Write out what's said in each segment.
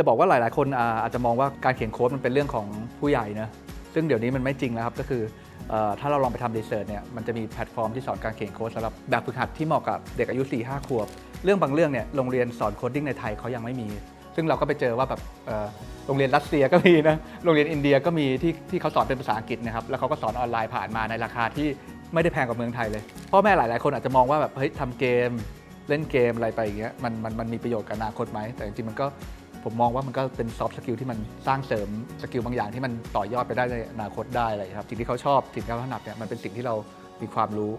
จะบอกว่าหลาย ๆ คนอาจจะมองว่าการเขียนโค้ดมันเป็นเรื่องของผู้ใหญ่นะซึ่งเดี๋ยวนี้มันไม่จริงแล้วครับก็คืออถ้าเราลองไปทำรีเสิร์ชเนี่ยมันจะมีแพลตฟอร์มที่สอนการเขียนโค้ดสำหรับแบบฝึกหัดที่เหมาะกับเด็กอายุ 4-5 ขวบ เรื่องบางเรื่องเนี่ยโรงเรียนสอนโคดดิ้งในไทยเขายังไม่มี ซึ่งเราก็ไปเจอว่าแบบโรงเรียนรัสเซียก็มีนะโรงเรียนอินเดียก็มีที่ที่เขาสอนเป็นภาษาอังกฤษนะครับแล้วเขาก็สอนออนไลน์ผ่านมาในราคาที่ไม่ได้แพงกว่าเมืองไทยเลยพ่อแม่หลาย ๆ คนอาจจะมองว่าแบบเฮ้ยทำเกมเล่นเกมอะไรไปอย่างเงี้ยมันมันมันมีประโยชน์กับอนาคตไหมแต่จริงๆมันก็ ผมมองว่ามันก็เป็นซอฟต์สกิลที่มันสร้างเสริมสกิลบางอย่างที่มันต่อยอดไปได้ในอนาคตได้อะไรครับสิ่งที่เขาชอบสิ่งที่เขาถนัดเนี่ยมันเป็นสิ่งที่เรามีความรู้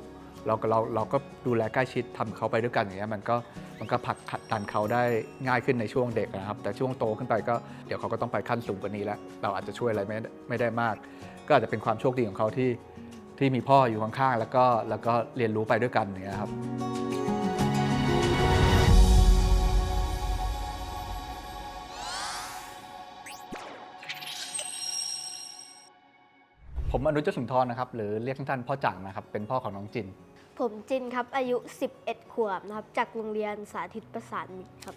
เราก็เราเราก็ดูแลใกล้ชิดทำเขาไปด้วยกันอย่างเงี้ยมันก็มันก็ผลักดันเขาได้ง่ายขึ้นในช่วงเด็กนะครับ แต่ช่วงโตขึ้นไปก็เดี๋ยวเขาก็ต้องไปขั้นสูงกว่านี้แล้ว เราอาจจะช่วยอะไรไม่ไม่ได้มาก ก็อาจจะเป็นความโชคดีของเขาที่ที่มีพ่ออยู่ข้างๆแล้วก็แล้วก็เรียนรู้ไปด้วยกันอย่างเงี้ยครับ ผมอนุจสุนทรนะครับ หรือเรียกสั้นๆพ่อจังนะครับ เป็นพ่อของน้องจิน ผมจินครับ อายุ 11 ขวบนะครับ จากโรงเรียนสาธิตประสานมิตรครับ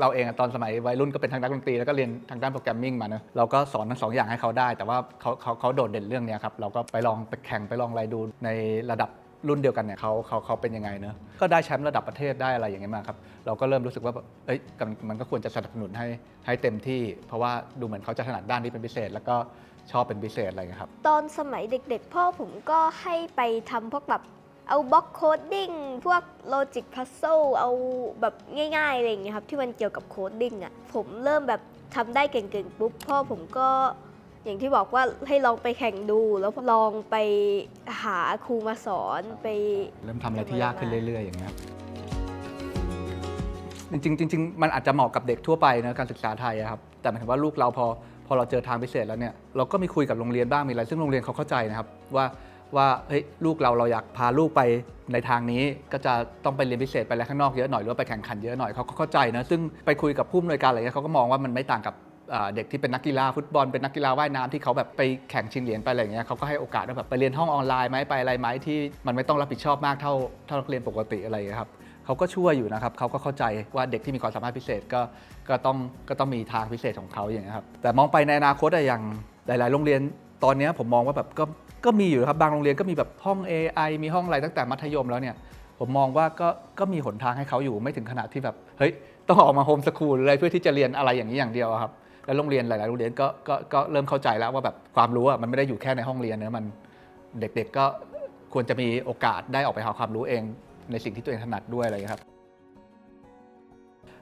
เราเองอะตอนสมัยวัยรุ่นก็เป็นทางด้านดนตรีแล้วก็เรียนทางด้านโปรแกรมมิ่งมาเนอะเราก็สอนทั้งสองอย่างให้เขาได้ แต่ว่าเขาเขาเขาโดดเด่นเรื่องเนี้ยครับ เราก็ไปลองไปแข่งไปลองอะไรดูในระดับ รุ่นเดียวกันเนี่ยเขาเขาเขาเป็นยังไงเนอะก็ได้แชมป์ระดับประเทศได้อะไรอย่างเงี้ยมาครับเราก็เริ่มรู้สึกว่าเอ้ยมันก็ควรจะสนับสนุนให้ให้เต็มที่ เพราะว่าดูเหมือนเขาจะถนัดด้านนี้เป็นพิเศษ แล้วก็ชอบเป็นพิเศษอะไรอย่างเงี้ยครับตอนสมัยเด็ก ๆ พ่อผมก็ให้ไปทำพวกแบบเอาบล็อกโคดดิ้งพวกโลจิกพัซ z ซเอาแบบง่ายๆอะไรอย่างเงี้ยครับที่มันเกี่ยวกับโคดดิ้งอะผมเริ่มแบบทำได้เก่งๆปุ๊บพ่อผมก็ อย่างที่บอกว่าให้ลองไปแข่งดูแล้วลองไปหาครูมาสอนไป เริ่มทำอะไรที่ยากขึ้นเรื่อย ๆ อย่างเงี้ยครับจริงๆจริงๆมันอาจจะเหมาะกับเด็กทั่วไปนะการศึกษาไทยอะครับแต่หมายถึงว่าลูกเราพอพอเราเจอทางพิเศษแล้วเนี่ยเราก็มีคุยกับโรงเรียนบ้างมีอะไร ซึ่งโรงเรียนเขาเข้าใจนะครับว่าว่าเฮ้ยลูกเราเราอยากพาลูกไปในทางนี้ ก็จะต้องไปเรียนพิเศษไปอะไรข้างนอกเยอะหน่อยหรือว่าไปแข่งขันเยอะหน่อยเขาก็เข้าใจนะซึ่งไปคุยกับผู้อำนวยการอะไรเงี้ยเขาก็มองว่ามันไม่ต่างกับอ่า เด็กที่เป็นนักกีฬาฟุตบอลเป็นนักกีฬาว่ายน้ำที่เขาแบบไปแข่งชิงเหรียญไปอะไรเงี้ยเขาก็ให้โอกาสว่าแบบไปเรียนห้องออนไลน์ไหมไปอะไรไหมที่มันไม่ต้องรับผิดชอบมากเท่าเท่านักเรียนปกติอะไรครับเขาก็ช่วยอยู่นะครับเขาก็เข้าใจว่าเด็กที่มีความสามารถพิเศษก็ก็ต้องก็ต้องมีทางพิเศษของเขาอย่างนี้ยครับแต่มองไปในอนาคตอะอย่างหลาย ๆ โรงเรียนตอนนี้ผมมองว่าแบบก็ก็มีอยู่นะครับบางโรงเรียนก็มีแบบห้อง AI มีห้องอะไรตั้งแต่มัธยมแล้วเนี่ยผมมองว่าก็ก็มีหนทางให้เขาอยู่ไม่ถึงขนาดที่แบบเฮ้ยต้องออกมาโฮมสคูลอะไรเพื่อที่จะเรียนอะไรอย่างนี้อย่างเดียวครับ แล้วโรงเรียนหลาย ๆ โรงเรียนก็ก็ก็เริ่มเข้าใจแล้วว่าแบบความรู้อะมันไม่ได้อยู่แค่ในห้องเรียนนะมันเด็ก ๆ ก็ควรจะมีโอกาสได้ออกไปหาความรู้เอง ในสิ่งที่ตัวเองถนัดด้วยอะไรอย่างเงี้ยครับ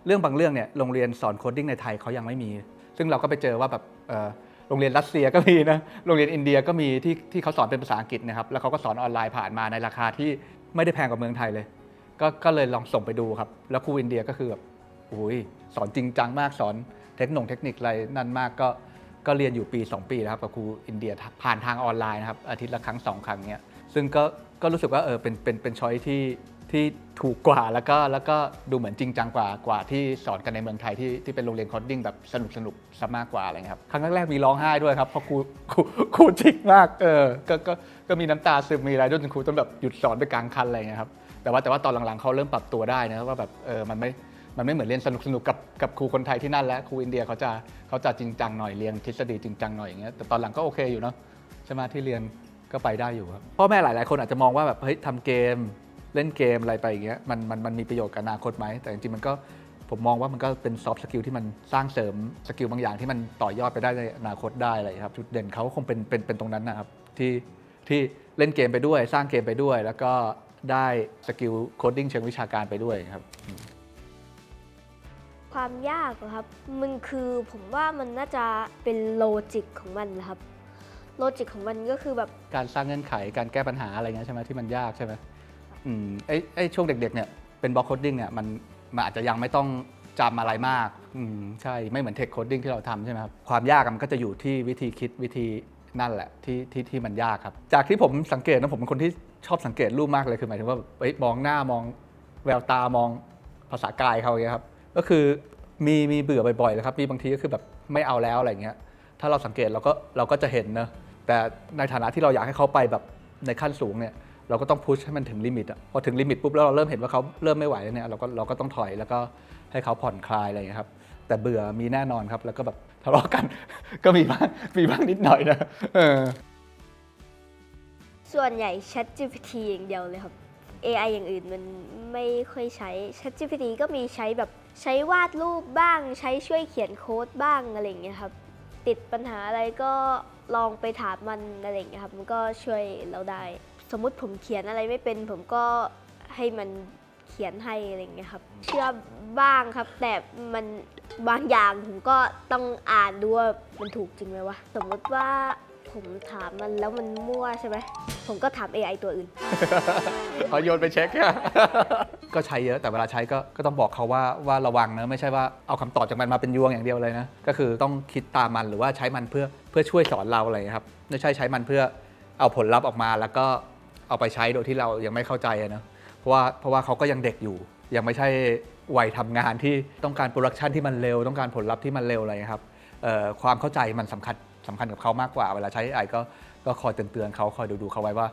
เรื่องบางเรื่องเนี่ยโรงเรียนสอนโคดดิ้งในไทยเขายังไม่มี ซึ่งเราก็ไปเจอว่าแบบเอ่อโรงเรียนรัสเซียก็มีนะโรงเรียนอินเดียก็มีที่ที่เขาสอนเป็นภาษาอังกฤษนะครับแล้วเขาก็สอนออนไลน์ผ่านมาในราคาที่ไม่ได้แพงกว่าเมืองไทยเลย ก็ก็เลยลองส่งไปดูครับ แล้วครูอินเดียก็คือแบบอุ้ยสอนจริงจังมากสอน เทคโนเทคนิคอะไรนั่นมากก็ก็เรียนอยู่ปี 2 ปีนะครับกับครูอินเดียผ่านทางออนไลน์นะครับอาทิตย์ละครั้งสองครั้งเนี้ยซึ่งก็ก็รู้สึกว่าเออเป็นเป็นเป็นช้อยที่ที่ถูกกว่าแล้วก็แล้วก็ดูเหมือนจริงจังกว่ากว่าที่สอนกันในเมืองไทยที่ที่เป็นโรงเรียนคอดดิ้งแบบสนุกสนุกซะมากกว่าอะไรเงี้ยครับครั้งแรกมีร้องไห้ด้วยครับเพราะครูครูครูจิกมากเออก็ก็ก็มีน้ำตาซึมมีอะไรด้วยจนครูต้องแบบหยุดสอนไปกลางคันอะไรเงี้ยครับแต่ว่าแต่ว่าตอนหลังๆเขาเริ่มปรับตัวได้นะว่าแบบเออมันไม่ มันไม่เหมือนเรียนสนุกสนุกกับกับครูคนไทยที่นั่นแล้วครูอินเดียเขาจะเขาจะจริงจังหน่อยเรียนทฤษฎีจริงจังหน่อยอย่างเงี้ยแต่ตอนหลังก็โอเคอยู่เนาะใช่ไหมที่เรียนก็ไปได้อยู่ครับพ่อแม่หลาย ๆ คนอาจจะมองว่าแบบเฮ้ยทำเกมเล่นเกมอะไรไปอย่างเงี้ยมันมันมันมีประโยชน์กับอนาคตไหมแต่จริงๆมันก็ผมมองว่ามันก็เป็นซอฟต์สกิลที่มันสร้างเสริมสกิลบางอย่างที่มันต่อยอดไปได้ในอนาคตได้อะไรครับจุดเด่นเขาคงเป็นเป็นเป็นตรงนั้นนะครับที่ที่เล่นเกมไปด้วย สร้างเกมไปด้วย แล้วก็ได้สกิลโคดดิ้งเชิงวิชาการไปด้วยครับ ความยากเหรอครับ มันคือผมว่ามันน่าจะเป็นโลจิกของมันนะครับ โลจิกของมันก็คือแบบการสร้างเงื่อนไขการแก้ปัญหาอะไรเงี้ยใช่ไหมที่มันยากใช่ไหมอืมไอ้ไอ้ช่วงเด็กๆเนี่ยเป็นบล็อกโคดดิ้งเนี่ยมันมันอาจจะยังไม่ต้องจำอะไรมากอืมใช่ ไม่เหมือนเทคโคดดิ้งที่เราทำใช่ไหมครับ ความยากอะมันก็จะอยู่ที่วิธีคิดวิธีนั่นแหละที่ที่ที่มันยากครับ จากที่ผมสังเกตนะผมเป็นคนที่ชอบสังเกตรูปมากเลยคือหมายถึงว่าเอ้ยมองหน้ามองแววตามองภาษากายเขาอย่างเงี้ยครับ ก็คือมีมีเบื่อบ่อยๆเลยครับมีบางทีก็คือแบบไม่เอาแล้วอะไรเงี้ยถ้าเราสังเกตเราก็เราก็จะเห็นนะแต่ในฐานะที่เราอยากให้เขาไปแบบในขั้นสูงเนี่ยเราก็ต้องพุชให้มันถึงลิมิตอะพอถึงลิมิตปุ๊บแล้วเราเริ่มเห็นว่าเขาเริ่มไม่ไหวแล้วเนี่ยเราก็เราก็ต้องถอยแล้วก็ให้เขาผ่อนคลายอะไรอย่างเงี้ยครับ แต่เบื่อมีแน่นอนครับ แล้วก็แบบทะเลาะกัน ก็มีบ้างมีบ้างนิดหน่อยนะเออส่วนใหญ่ Chat GPT อย่างเดียวเลยครับ AI อย่างอื่นมันไม่ค่อยใช้ Chat GPT ก็มีใช้แบบ ใช้วาดรูปบ้าง ใช้ช่วยเขียนโค้ดบ้างอะไรอย่างเงี้ยครับ ติดปัญหาอะไรก็ลองไปถามมันอะไรอย่างเงี้ยครับ มันก็ช่วยเราได้ สมมุติผมเขียนอะไรไม่เป็น ผมก็ให้มันเขียนให้อะไรอย่างเงี้ยครับ เชื่อบ้างครับ แต่มันบางอย่างผมก็ต้องอ่านดูว่ามันถูกจริงไหมวะ สมมติว่า ผมถามมันแล้วมันมั่วใช่ไหม ผมก็ถาม AI ตัวอื่น เอาโยนไปเช็ค ก็ใช้เยอะแต่เวลาใช้ก็ก็ต้องบอกเขาว่าว่าระวังนะไม่ใช่ว่าเอาคำตอบจากมันมาเป็นยวงอย่างเดียวเลยนะก็คือต้องคิดตามมันหรือว่าใช้มันเพื่อเพื่อช่วยสอนเราอะไรครับไม่ใช่ใช้มันเพื่อเอาผลลัพธ์ออกมา แล้วก็เอาไปใช้โดยที่เรายังไม่เข้าใจอะเนอะเพราะว่าเพราะว่าเขาก็ยังเด็กอยู่ ยังไม่ใช่วัยทำงานที่ต้องการโปรดักชันที่มันเร็ว ต้องการผลลัพธ์ที่มันเร็วอะไรครับเอ่อความเข้าใจมันสำคัญ สำคัญกับเขามากกว่า เวลาใช้ AI ก็ก็คอยเตือนๆเขาคอยดูๆเขาไว้ว่า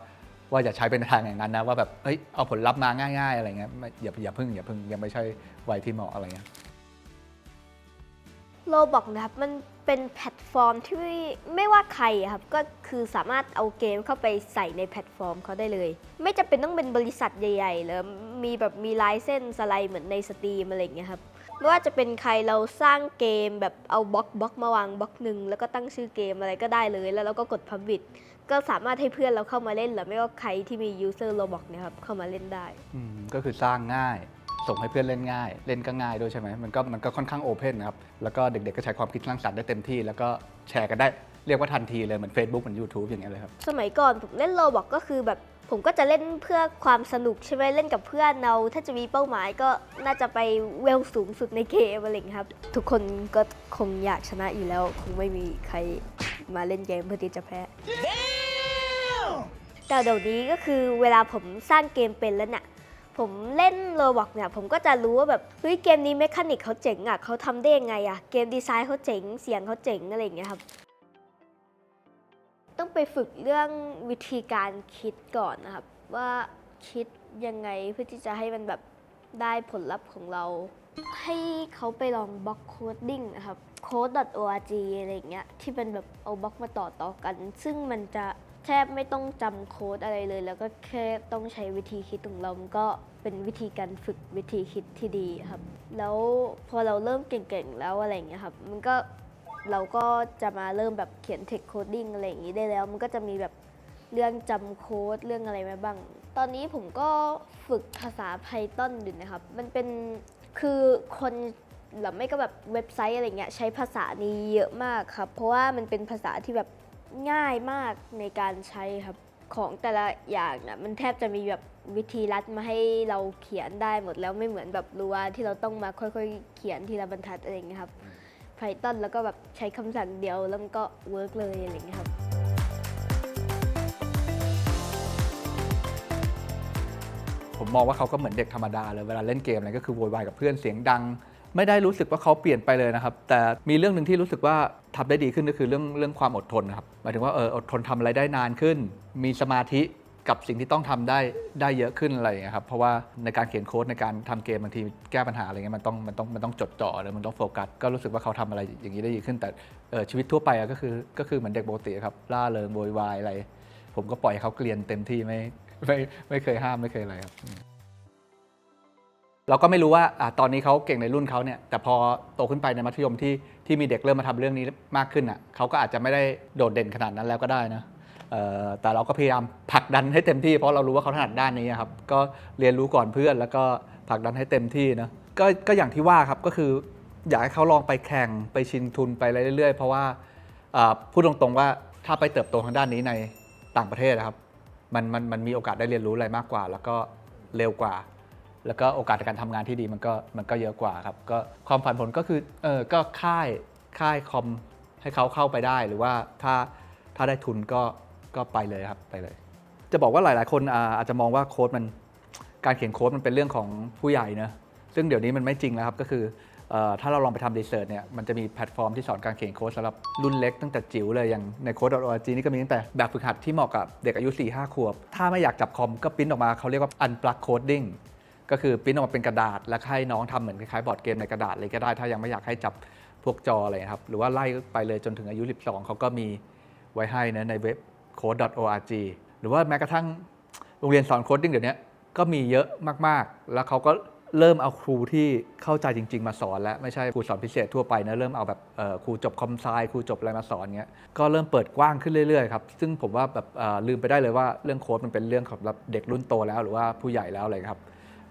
ว่าอย่าใช้เป็นทางอย่างนั้นนะว่าแบบเอ้ยเอาผลลัพธ์มาง่ายๆอะไรเงี้ยไม่อย่าอย่าพึ่งอย่าพึ่งยังไม่ใช่วัยที่เหมาะอะไรเงี้ย โลบอกนะครับ มันเป็นแพลตฟอร์มที่ไม่ว่าใครอะครับ ก็คือสามารถเอาเกมเข้าไปใส่ในแพลตฟอร์มเขาได้เลย ไม่จำเป็นต้องเป็นบริษัทใหญ่ๆหรือมีแบบมีลายเส้นสไลด์เหมือนในสตรีมอะไรอย่างเงี้ยครับ ไม่ว่าจะเป็นใครเราสร้างเกมแบบเอาบล็อกบล็อกมาวางบล็อกหนึ่งแล้วก็ตั้งชื่อเกมอะไรก็ได้เลยแล้วเราก็กด Publish ก็สามารถให้เพื่อนเราเข้ามาเล่นหรือไม่ก็ใครที่มี user Roblox เนี่ยครับเข้ามาเล่นได้ อืมก็คือสร้างง่าย ส่งให้เพื่อนเล่นง่าย เล่นก็ง่ายด้วยใช่ไหมมันก็มันก็ค่อนข้างโอเพนนะครับ แล้วก็เด็กๆ ก็ใช้ความคิดสร้างสรรค์ได้เต็มที่ แล้วก็แชร์กันได้เรียกว่าทันทีเลยเหมือน Facebook เหมือน YouTube อย่างเงี้ยเลยครับ สมัยก่อนผมเล่นโลบอกก็คือแบบ ผมก็จะเล่นเพื่อความสนุกใช่ไหมเล่นกับเพื่อนเราถ้าจะมีเป้าหมายก็น่าจะไปเวลสูงสุดในเกมอะไรอย่างเงี้ยครับ ทุกคนก็คงอยากชนะอยู่แล้ว คงไม่มีใครมาเล่นเกมเพื่อที่จะแพ้แต่เดี๋ยวนี้ก็คือเวลาผมสร้างเกมเป็นแล้วเนี่ยผมเล่นโลบอกเนี่ยผมก็จะรู้ว่าแบบเฮ้ยเกมนี้เมคานิกเขาเจ๋งอะเขาทำได้ยังไงอะเกมดีไซน์เขาเจ๋งเสียงเขาเจ๋งอะไรอย่างเงี้ยครับ ต้องไปฝึกเรื่องวิธีการคิดก่อนนะครับ ว่าคิดยังไงเพื่อที่จะให้มันแบบได้ผลลัพธ์ของเรา ให้เขาไปลองบล็อกโคดดิ้งนะครับ code.org อะไรอย่างเงี้ยที่เป็นแบบเอาบล็อกมาต่อต่อกัน ซึ่งมันจะแทบไม่ต้องจำโค้ดอะไรเลย แล้วก็แค่ต้องใช้วิธีคิดของเราก็เป็นวิธีการฝึกวิธีคิดที่ดีครับ แล้วพอเราเริ่มเก่งๆแล้วอะไรอย่างเงี้ยครับ มันก็ เราก็จะมาเริ่มแบบเขียน text coding อะไรอย่างงี้ได้แล้ว มันก็จะมีแบบเรื่องจำโค้ดเรื่องอะไรมาบ้าง ตอนนี้ผมก็ฝึกภาษา Python อยู่นะครับ มันเป็นคือคนหรือไม่ก็แบบเว็บไซต์อะไรเงี้ยใช้ภาษานี้เยอะมากครับ เพราะว่ามันเป็นภาษาที่แบบง่ายมากในการใช้ครับของแต่ละอย่างน่ะมันแทบจะมีแบบวิธีรัดมาให้เราเขียนได้หมดแล้วไม่เหมือนแบบรัวที่เราต้องมาค่อยๆ เขียนทีละบรรทัดอะไรเงี้ยครับ Python แล้วก็แบบใช้คำสั่งเดียวแล้วมันก็เวิร์กเลยอะไรเงี้ยครับ ผมมองว่าเขาก็เหมือนเด็กธรรมดาเลยเวลาเล่นเกมอะไรก็คือโวยวายกับเพื่อนเสียงดัง ไม่ได้รู้สึกว่าเขาเปลี่ยนไปเลยนะครับ แต่มีเรื่องหนึ่งที่รู้สึกว่าทำได้ดีขึ้นก็คือเรื่องเรื่องความอดทนนะครับหมายถึงว่าเอออดทนทำอะไรได้นานขึ้น มีสมาธิ กับสิ่งที่ต้องทำได้ได้เยอะขึ้นอะไรอย่างเงี้ยครับเพราะว่าในการเขียนโค้ดในการทำเกมบางทีแก้ปัญหาอะไรเงี้ยมันต้องมันต้องมันต้องจดจ่อเลยมันต้องโฟกัสก็รู้สึกว่าเขาทำอะไรอย่างนี้ได้ดีขึ้น แต่เออชีวิตทั่วไปอะก็คือก็คือเหมือนเด็กปกติครับล่าเริงโวยวายอะไร ผมก็ปล่อยเขาเกลียนเต็มที่ไม่ไม่ไม่เคยห้ามไม่เคยอะไรครับ เราก็ไม่รู้ว่าอตอนนี้เขาเก่งในรุ่นเขาเนี่ย แต่พอโตขึ้นไปในมัธยมที่ที่มีเด็กเริ่มมาทำเรื่องนี้มากขึ้นอะเขาก็อาจจะไม่ได้โดดเด่นขนาดนั้นแล้วก็ได้นะ แต่เราก็พยายามผลักดันให้เต็มที่ เพราะเรารู้ว่าเขาถนัดด้านนี้ครับก็เรียนรู้ก่อนเพื่อน แล้วก็ผลักดันให้เต็มที่นะก็ก็อย่างที่ว่าครับก็คืออยากให้เขาลองไปแข่งไปชิงทุนไปเรื่อยๆ เพราะว่าพูดตรงๆว่าถ้าไปเติบโตทางด้านนี้ในต่างประเทศนะครับมันมันมันมีโอกาสได้เรียนรู้อะไรมากกว่า แล้วก็เร็วกว่า แล้วก็โอกาสในการทำงานที่ดีมันก็มันก็เยอะกว่าครับก็ความฝันผลก็คือเออก็ค่ายค่ายคอมให้เขาเข้าไปได้หรือว่าถ้าถ้าได้ทุนก็ ก็ไปเลยครับไปเลย จะบอกว่าหลาย ๆ คนอาจจะมองว่าโค้ดมันการเขียนโค้ดมันเป็นเรื่องของผู้ใหญ่นะซึ่งเดี๋ยวนี้มันไม่จริงแล้วครับก็คือถ้าเราลองไปทำรีเสิร์ชเนี่ยมันจะมีแพลตฟอร์มที่สอนการเขียนโค้ดสำหรับรุ่นเล็กตั้งแต่จิ๋วเลย อย่างในโค้ด .org นี่ก็มีตั้งแต่แบบฝึกหัดที่เหมาะกับเด็กอายุ 4-5 ขวบ ถ้าไม่อยากจับคอมก็ปริ้นออกมาเขาเรียกว่า unplug coding ก็ก็คือปริ้นออกมาเป็นกระดาษ แล้วให้น้องทำเหมือนคล้ายๆบอร์ดเกมในกระดาษเลยก็ได้ ถ้ายังไม่อยากให้จับพวกจออะไรครับหรือว่าไล่ไปเลยจนถึงอายุ 12เขาก็มีไว้ให้นะในเว็บ code.org หรือว่าแม้กระทั่งโรงเรียนสอนโคดดิ้งเดี๋ยวนี้ก็มีเยอะมากๆ แล้วเขาก็เริ่มเอาครูที่เข้าใจจริง ๆ มาสอนแล้ว ไม่ใช่ครูสอนพิเศษทั่วไปนะเริ่มเอาแบบครูจบคอมไซครูจบอะไรมาสอนเงี้ยก็เริ่มเปิดกว้างขึ้นเรื่อยๆครับซึ่งผมว่าแบบลืมไปได้เลยว่าเรื่องโค้ดมันเป็นเรื่องของแบบเด็กรุ่นโตแล้ว หรือว่าผู้ใหญ่แล้วอะไรครับ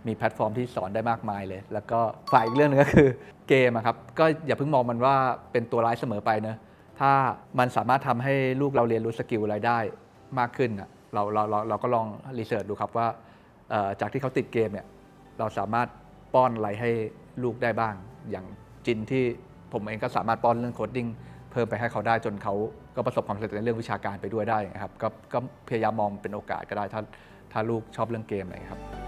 มีแพลตฟอร์มที่สอนได้มากมายเลย แล้วก็ฝ่ายอีกเรื่องหนึงก็คือเกมครับก็อย่าเพิ่งมองมันว่าเป็นตัวร้ายเสมอไปเนอะ ถ้ามันสามารถทำให้ลูกเราเรียนรู้สกิลอะไรได้มากขึ้นเราเราเราเราก็ลองรีเสิร์ชดูครับว่าจากที่เขาติดเกมเนี่ยเราสามารถป้อนอะไรให้ลูกได้บ้าง อย่างจินที่ผมเองก็สามารถป้อนเรื่องโคดดิ้งเพิ่มไปให้เขาได้จนเขาก็ประสบความสำเร็จในเรื่องวิชาการไปด้วยได้ครับก็ก็พยายามมองเป็นโอกาสก็ได้ถ้าถ้าลูกชอบเรื่องเกมอะไรครับ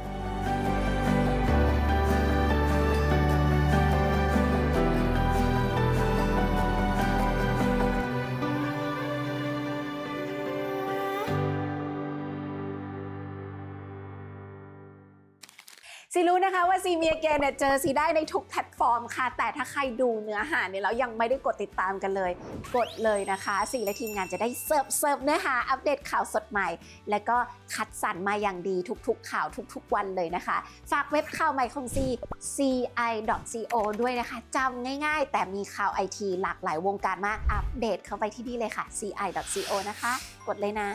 ซีรู้นะคะว่าซีเมียเกนเนี่ยเจอซีได้ในทุกแพลตฟอร์มค่ะ แต่ถ้าใครดูเนื้อหาเนี่ยแล้วยังไม่ได้กดติดตามกันเลย กดเลยนะคะซีและทีมงานจะได้เสิร์ฟเสิร์ฟเนื้อหาอัปเดตข่าวสดใหม่ และก็คัดสรรมาอย่างดีทุกๆ ข่าวทุกๆ วันเลยนะคะ ฝากเว็บข่าวใหม่ของซี ci.co ด้วยนะคะจำง่ายๆ แต่มีข่าวไอทีหลากหลายวงการมากอัปเดตเข้าไปที่นี่เลยค่ะ ci.co นะคะ กดเลยนะ